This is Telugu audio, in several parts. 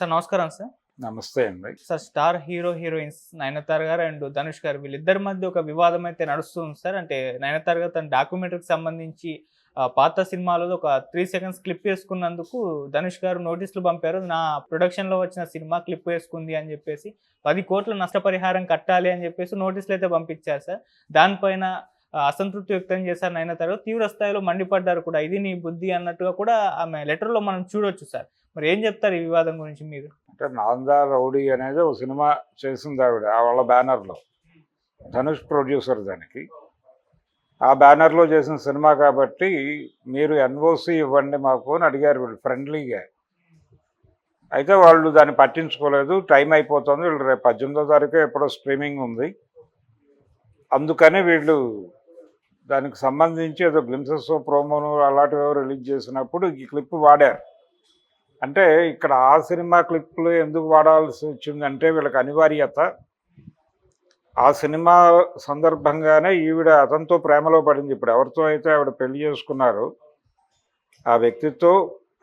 సార్ నమస్కారం సార్. నమస్తే అండి. Sir star hero heroines Nayanthara గారు అండ్ ధనుష్ గారు వీళ్ళిద్దరి మధ్య ఒక వివాదం అయితే నడుస్తుంది సార్. అంటే నయనతార గారు తన డాక్యుమెంటరీకి సంబంధించి పాత సినిమాలో ఒక త్రీ సెకండ్స్ క్లిప్ వేసుకున్నందుకు ధనుష్ గారు నోటీసులు పంపారు. నా ప్రొడక్షన్లో వచ్చిన సినిమా క్లిప్ వేసుకుంది అని చెప్పేసి పది కోట్ల నష్టపరిహారం కట్టాలి అని చెప్పేసి నోటీసులు అయితే పంపించారు సార్. దానిపైన అసంతృప్తి వ్యక్తం చేశారు నయనతార తీవ్ర స్థాయిలో మండిపడ్డారు కూడా. ఇది నీ బుద్ధి అన్నట్టుగా కూడా ఆమె లెటర్లో మనం చూడొచ్చు సార్. మరి ఏం చెప్తారు ఈ వివాదం గురించి మీరు? అంటే నాందా రౌడీ అనేది ఒక సినిమా చేసింది ఆవిడ ఆ వాళ్ళ బ్యానర్లో. ధనుష్ ప్రొడ్యూసర్ దానికి. ఆ బ్యానర్లో చేసిన సినిమా కాబట్టి మీరు ఎన్ఓసి ఇవ్వండి మాకు అని అడిగారు వీళ్ళు ఫ్రెండ్లీగా. అయితే వాళ్ళు దాన్ని పట్టించుకోలేదు టైం అయిపోతుంది. వీళ్ళు రేపు పద్దెనిమిదో తారీఖు ఎప్పుడో స్ట్రీమింగ్ ఉంది. అందుకని వీళ్ళు దానికి సంబంధించి ఏదో గ్లిమ్సెస్ ప్రోమోను అలాంటివి రిలీజ్ చేసినప్పుడు ఈ క్లిప్ వాడారు. అంటే ఇక్కడ ఆ సినిమా క్లిప్లు ఎందుకు వాడాల్సి వచ్చిందంటే వీళ్ళకి అనివార్యత. ఆ సినిమా సందర్భంగానే ఈవిడ అతనితో ప్రేమలో పడింది. ఇప్పుడు ఎవరితో అయితే ఆవిడ పెళ్ళి చేసుకున్నారు ఆ వ్యక్తితో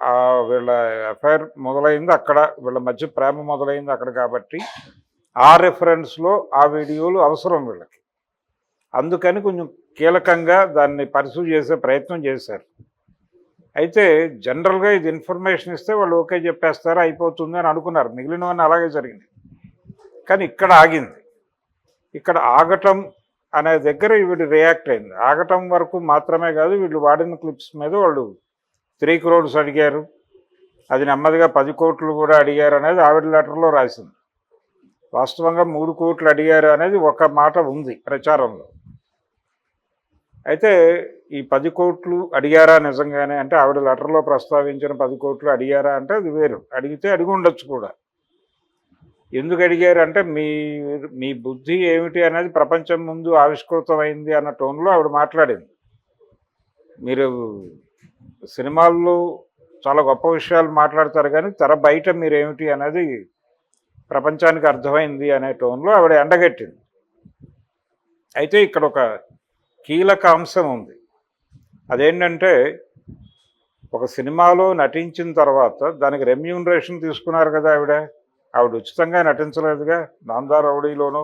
ఆ వీళ్ళ ఎఫ్ఐఆర్ మొదలైంది అక్కడ. వీళ్ళ మధ్య ప్రేమ మొదలైంది అక్కడ కాబట్టి ఆ రెఫరెన్స్లో ఆ వీడియోలు అవసరం వీళ్ళకి. అందుకని కొంచెం కీలకంగా దాన్ని పర్సూ చేసే ప్రయత్నం చేశారు. అయితే జనరల్గా ఇది ఇన్ఫర్మేషన్ ఇస్తే వాళ్ళు ఓకే చెప్పేస్తారు అయిపోతుంది అని అనుకున్నారు. మిగిలినవన్నీ అలాగే జరిగింది కానీ ఇక్కడ ఆగింది. ఇక్కడ ఆగటం అనే దగ్గర వీడు రియాక్ట్ అయింది. ఆగటం వరకు మాత్రమే కాదు వీళ్ళు వాడిన క్లిప్స్ మీద వాళ్ళు త్రీ క్రోడ్స్ అడిగారు. అది నెమ్మదిగా పది కోట్లు కూడా అడిగారు అనేది ఆవిడ లెటర్లో రాసింది. వాస్తవంగా మూడు కోట్లు అడిగారు అనేది ఒక మాట ఉంది ప్రచారంలో. అయితే ఈ పది కోట్లు అడిగారా నిజంగానే? అంటే ఆవిడ లెటర్లో ప్రస్తావించిన పది కోట్లు అడిగారా అంటే అది వేరు. అడిగితే అడిగి ఉండొచ్చు కూడా. ఎందుకు అడిగారు అంటే మీ మీ బుద్ధి ఏమిటి అనేది ప్రపంచం ముందు ఆవిష్కృతమైంది అన్న టోన్లో ఆవిడ మాట్లాడింది. మీరు సినిమాల్లో చాలా గొప్ప విషయాలు మాట్లాడతారు కానీ తెర బయట మీరేమిటి అనేది ప్రపంచానికి అర్థమైంది అనే టోన్లో ఆవిడ ఎండగట్టింది. అయితే ఇక్కడ ఒక కీలక అంశం ఉంది. అదేంటంటే ఒక సినిమాలో నటించిన తర్వాత దానికి రెమ్యూనరేషన్ తీసుకున్నారు కదా ఆవిడ. ఆవిడ ఉచితంగా నటించలేదుగా. నాందారౌడిలోనో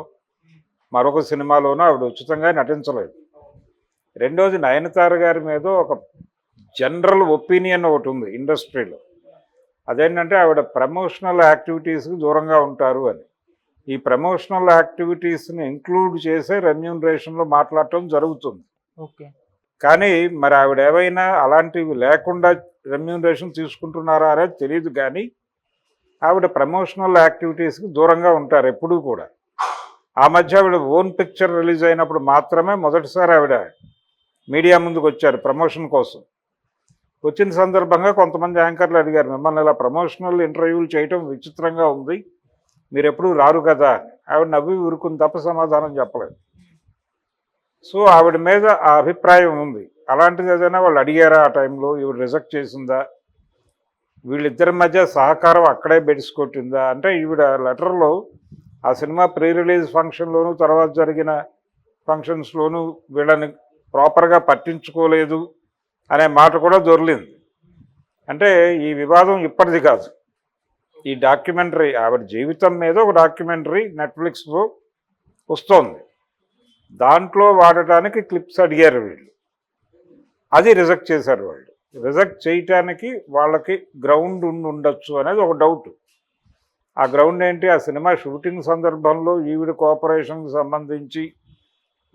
మరొక సినిమాలోనూ ఆవిడ ఉచితంగా నటించలేదు. రెండోది నయనతార గారి మీద ఒక జనరల్ ఒపీనియన్ ఒకటి ఉంది ఇండస్ట్రీలో. అదేంటంటే ఆవిడ ప్రమోషనల్ యాక్టివిటీస్కి దూరంగా ఉంటారు అని. ఈ ప్రమోషనల్ యాక్టివిటీస్ని ఇంక్లూడ్ చేసే రెమ్యూనరేషన్లో మాట్లాడటం జరుగుతుంది. ఓకే. కానీ మరి ఆవిడ ఏవైనా అలాంటివి లేకుండా రెమ్యూనరేషన్ తీసుకుంటున్నారా అనేది తెలియదు కానీ ఆవిడ ప్రమోషనల్ యాక్టివిటీస్కి దూరంగా ఉంటారు ఎప్పుడూ కూడా. ఆ మధ్య ఆవిడ ఓన్ పిక్చర్ రిలీజ్ అయినప్పుడు మాత్రమే మొదటిసారి ఆవిడ మీడియా ముందుకు వచ్చారు ప్రమోషన్ కోసం. వచ్చిన సందర్భంగా కొంతమంది యాంకర్లు అడిగారు మిమ్మల్ని ఇలా ప్రమోషనల్ ఇంటర్వ్యూలు చేయటం విచిత్రంగా ఉంది. మీరు ఎప్పుడూ రారు కదా? ఆవిడ నవ్వి ఊరుకుని తప్ప సమాధానం చెప్పలేదు. సో ఆవిడ మీద ఆ అభిప్రాయం ఉంది. అలాంటిది ఏదైనా వాళ్ళు అడిగారా ఆ టైంలో? ఇవి రిజెక్ట్ చేసిందా? వీళ్ళిద్దరి మధ్య సహకారం అక్కడే బెడిసికొట్టిందా అంటే ఈవిడ లెటర్లో ఆ సినిమా ప్రీ రిలీజ్ ఫంక్షన్లోను తర్వాత జరిగిన ఫంక్షన్స్లోనూ వీళ్ళని ప్రాపర్గా పట్టించుకోలేదు అనే మాట కూడా దొరిలింది అంటే ఈ వివాదం ఇప్పటిది కాదు. ఈ డాక్యుమెంటరీ ఆవిడ జీవితం మీద ఒక డాక్యుమెంటరీ నెట్ఫ్లిక్స్లో వస్తోంది. దాంట్లో వాడటానికి క్లిప్స్ అడిగారు వీళ్ళు. అది రిజెక్ట్ చేశారు వాళ్ళు. రిజెక్ట్ చేయటానికి వాళ్ళకి గ్రౌండ్ ఉండి ఉండొచ్చు అనేది ఒక డౌట్. ఆ గ్రౌండ్ ఏంటి? ఆ సినిమా షూటింగ్ సందర్భంలో ఈవిడ కోఆపరేషన్కి సంబంధించి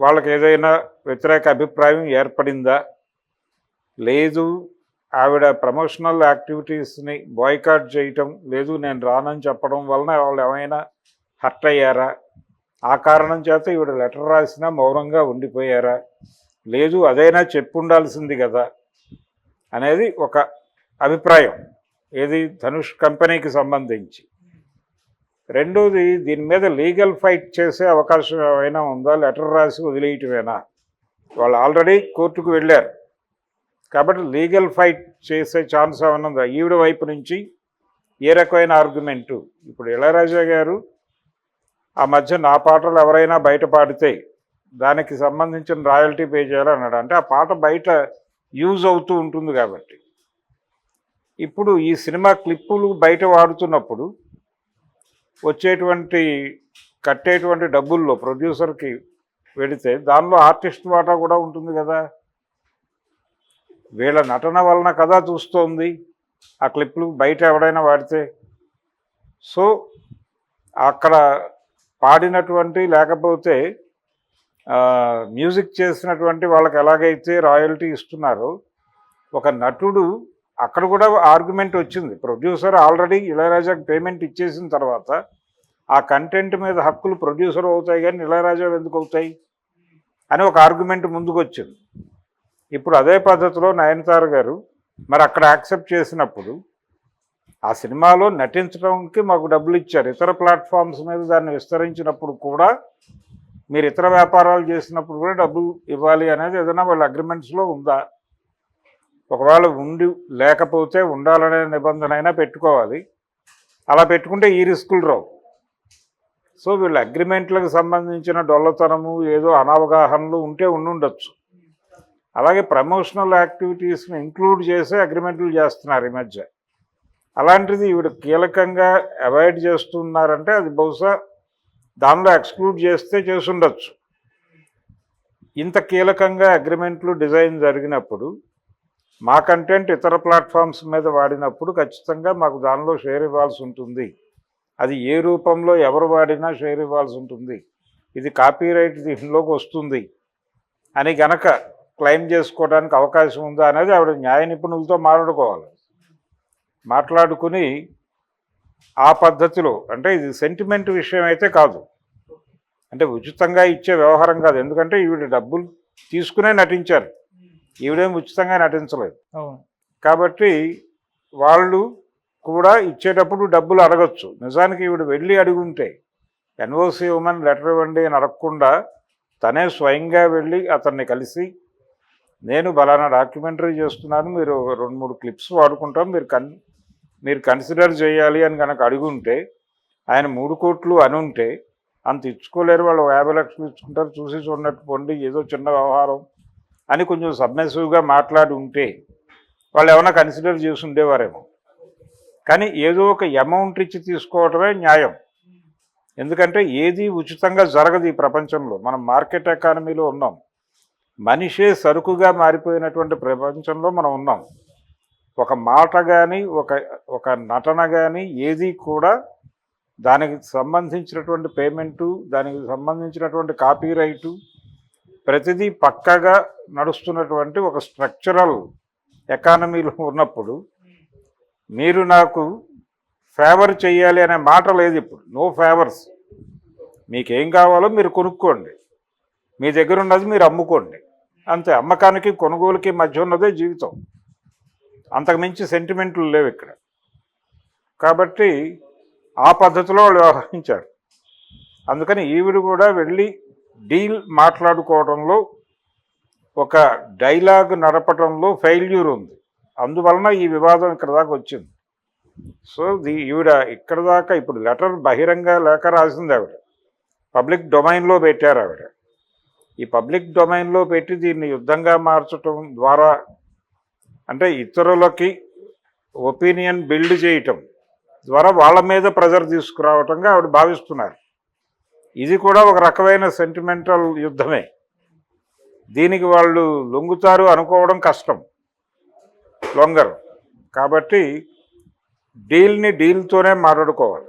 వాళ్ళకి ఏదైనా వ్యతిరేక అభిప్రాయం ఏర్పడిందా? లేదు. ఆవిడ ప్రమోషనల్ యాక్టివిటీస్ని బాయ్కాట్ చేయటం లేదు నేను రానని చెప్పడం వలన వాళ్ళు ఏమైనా హర్ట్ అయ్యారా? ఆ కారణం చేత ఈవిడ లెటర్ రాసినా మౌనంగా ఉండిపోయారా? లేదు అదైనా చెప్పుండాల్సింది కదా అనేది ఒక అభిప్రాయం. ఏది ధనుష్ కంపెనీకి సంబంధించి. రెండోది దీని మీద లీగల్ ఫైట్ చేసే అవకాశం ఏమైనా ఉందా? లెటర్ రాసి వదిలేయటమేనా? వాళ్ళు ఆల్రెడీ కోర్టుకు వెళ్ళారు. కాబట్టి లీగల్ ఫైట్ చేసే ఛాన్స్ ఏమన్నా ఉందా? ఈవిడ వైపు నుంచి ఏ రకమైన ఆర్గ్యుమెంటు? ఇప్పుడు ఇళయరాజా గారు ఆ మధ్య నా పాటలు ఎవరైనా బయట పాడితే దానికి సంబంధించిన రాయల్టీ పే చేయాలన్నాడు. అంటే ఆ పాట బయట యూజ్ అవుతూ ఉంటుంది కాబట్టి. ఇప్పుడు ఈ సినిమా క్లిప్పులు బయట వాడుతున్నప్పుడు వచ్చేటువంటి కట్టేటువంటి డబ్బుల్లో ప్రొడ్యూసర్కి వెళితే దానిలో ఆర్టిస్ట్ వాటా కూడా ఉంటుంది కదా. వీళ్ళ నటన వలన కదా చూస్తోంది. ఆ క్లిప్లు బయట ఎవడైనా వాడితే. సో అక్కడ పాడినటువంటి లేకపోతే మ్యూజిక్ చేసినటువంటి వాళ్ళకి ఎలాగైతే రాయల్టీ ఇస్తున్నారో ఒక నటుడు అక్కడ కూడా ఆర్గ్యుమెంట్ వచ్చింది. ప్రొడ్యూసర్ ఆల్రెడీ ఇళయరాజాకి పేమెంట్ ఇచ్చేసిన తర్వాత ఆ కంటెంట్ మీద హక్కులు ప్రొడ్యూసర్ అవుతాయి కానీ ఇళయరాజా ఎందుకు అవుతాయి? అని ఒక ఆర్గ్యుమెంట్ ముందుకు వచ్చింది ఇప్పుడు అదే పద్ధతిలో నయనతార గారు మరి అక్కడ యాక్సెప్ట్ చేసినప్పుడు ఆ సినిమాలో నటించడానికి మాకు డబ్బులు ఇచ్చారు. ఇతర ప్లాట్ఫామ్స్ మీద దాన్ని విస్తరించినప్పుడు కూడా మీరు ఇతర వ్యాపారాలు చేసినప్పుడు కూడా డబ్బులు ఇవ్వాలి అనేది ఏదైనా వాళ్ళ అగ్రిమెంట్స్లో ఉందా? ఒకవేళ ఉండి లేకపోతే ఉండాలనే నిబంధన అయినా పెట్టుకోవాలి. అలా పెట్టుకుంటే ఈ రిస్కులు రావు. సో వీళ్ళ అగ్రిమెంట్లకు సంబంధించిన డొల్లతనము ఏదో అనవగాహనలు ఉంటే ఉండుండొచ్చు. అలాగే ప్రమోషనల్ యాక్టివిటీస్ని ఇంక్లూడ్ చేసే అగ్రిమెంట్లు చేస్తున్నారు ఈ మధ్య. అలాంటిది ఈవిడ కీలకంగా అవాయిడ్ చేస్తున్నారంటే అది బహుశా దానిలో ఎక్స్క్లూడ్ చేస్తే చేసుండొచ్చు. ఇంత కీలకంగా అగ్రిమెంట్లు డిజైన్ జరిగినప్పుడు మా కంటెంట్ ఇతర ప్లాట్ఫామ్స్ మీద వాడినప్పుడు ఖచ్చితంగా మాకు దానిలో షేర్ ఇవ్వాల్సి ఉంటుంది. అది ఏ రూపంలో ఎవరు వాడినా షేర్ ఇవ్వాల్సి ఉంటుంది. ఇది కాపీరైట్ దీనిలోకి వస్తుంది. అని గనక క్లెయిమ్ చేసుకోవడానికి అవకాశం ఉందా అనేది ఆవిడ న్యాయ నిపుణులతో మాట్లాడుకోవాలి. మాట్లాడుకుని ఆ పద్ధతిలో అంటే ఇది సెంటిమెంట్ విషయం అయితే కాదు. అంటే ఉచితంగా ఇచ్చే వ్యవహారం కాదు. ఎందుకంటే ఈవిడ డబ్బులు తీసుకునే నటించారు. ఈవిడేం ఉచితంగా నటించలేదు. కాబట్టి వాళ్ళు కూడా ఇచ్చేటప్పుడు డబ్బులు అడగచ్చు. నిజానికి ఈవిడ వెళ్ళి అడుగుంటే ఎన్ఓసి ఇవ్వమని లెటర్ ఇవ్వండి అని అడగకుండా తనే స్వయంగా వెళ్ళి అతన్ని కలిసి నేను బలానా డాక్యుమెంటరీ చేస్తున్నాను మీరు రెండు మూడు క్లిప్స్ వాడుకుంటాం మీరు కన్ మీరు కన్సిడర్ చేయాలి అని కనుక అడుగుంటే ఆయన మూడు కోట్లు అనుంటే అంత ఇచ్చుకోలేరు వాళ్ళు యాభై లక్షలు ఇచ్చుకుంటారు చూసి చూడనట్టు పొండి ఏదో చిన్న వ్యవహారం అని కొంచెం సబ్మెసివ్గా మాట్లాడి ఉంటే వాళ్ళు ఏమైనా కన్సిడర్ చేసి ఉండేవారేమో. కానీ ఏదో ఒక అమౌంట్ ఇచ్చి తీసుకోవటమే న్యాయం. ఎందుకంటే ఏది ఉచితంగా జరగదు ఈ ప్రపంచంలో. మనం మార్కెట్ ఎకానమీలో ఉన్నాం. మనిషే సరుకుగా మారిపోయినటువంటి ప్రపంచంలో మనం ఉన్నాం. ఒక మాట కానీ ఒక ఒక నటన కానీ ఏది కూడా దానికి సంబంధించినటువంటి పేమెంటు దానికి సంబంధించినటువంటి కాపీ రైటు ప్రతిదీ పక్కగా నడుస్తున్నటువంటి ఒక స్ట్రక్చరల్ ఎకానమీలో ఉన్నప్పుడు మీరు నాకు ఫేవర్ చేయాలి అనే మాట లేదు ఇప్పుడు. No favours. మీకేం కావాలో మీరు కొనుక్కోండి. మీ దగ్గర ఉన్నది మీరు అమ్ముకోండి. అంతే. అమ్మకానికి కొనుగోలుకి మధ్య ఉన్నదే జీవితం. అంతకుమించి సెంటిమెంట్లు లేవు ఇక్కడ. కాబట్టి ఆ పద్ధతిలో వాళ్ళు వ్యవహరించారు. అందుకని ఈవిడ కూడా వెళ్ళి డీల్ మాట్లాడుకోవడంలో ఒక డైలాగ్ నడపడంలో ఫెయిల్యూర్ ఉంది. అందువలన ఈ వివాదం ఇక్కడ దాకా వచ్చింది. సో ది ఈవిడ ఇక్కడ దాకా ఇప్పుడు లెటర్ బహిరంగ లేఖ రాసింది ఆవిడ. పబ్లిక్ డొమైన్లో పెట్టారు ఆవిడ. ఈ పబ్లిక్ డొమైన్లో పెట్టి దీన్ని యుద్ధంగా మార్చటం ద్వారా అంటే ఇతరులకి ఒపీనియన్ బిల్డ్ చేయటం ద్వారా వాళ్ళ మీద ప్రెజర్ తీసుకురావటంగా ఆవిడ భావిస్తున్నారు. ఇది కూడా ఒక రకమైన సెంటిమెంటల్ యుద్ధమే. దీనికి వాళ్ళు లొంగుతారు అనుకోవడం కష్టం. లొంగరు. కాబట్టి డీల్ని డీల్తోనే మాట్లాడుకోవాలి.